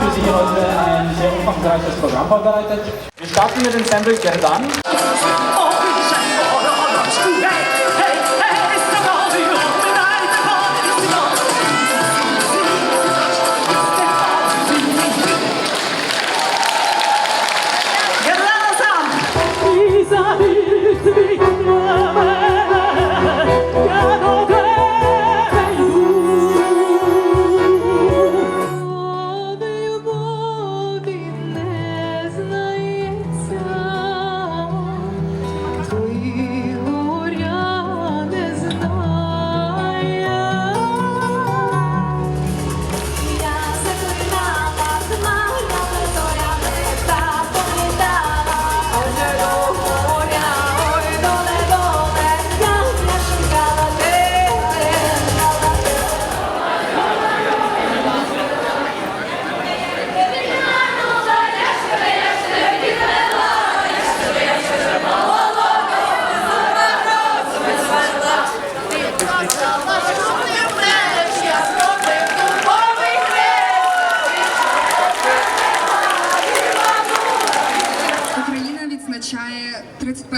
für Sie heute ein sehr umfangreiches Programm vorbereitet. Wir starten mit dem Sample Gerdan. Isabel,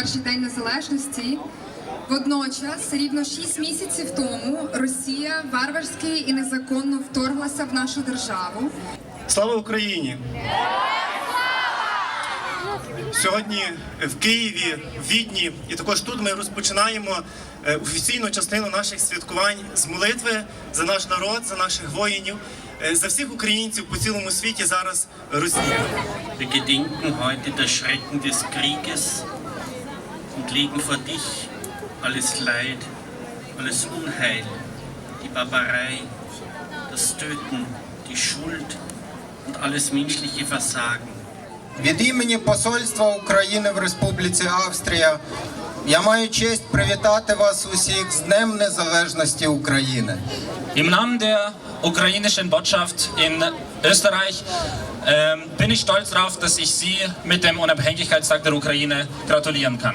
31-й день незалежності. Водночас, рівно 6 місяців тому, Росія варварськи і незаконно вторглася в нашу державу. Слава Україні! Сьогодні в Києві, в Відні і також тут ми розпочинаємо е, офіційну частину наших святкувань з молитви за наш народ, за наших воїнів, е, за всіх українців по цілому світі зараз Росії. Und legen vor dich alles Leid, alles Unheil, die Barbarei, das Töten, die Schuld und alles menschliche Versagen. Від імені Посольства України в Республіці Австрія я маю честь привітати вас усіх з Днем Незалежності України. Im Namen der ukrainischen Botschaft in Österreich ähm, bin ich stolz darauf, dass ich Sie mit dem Unabhängigkeitstag der Ukraine gratulieren kann.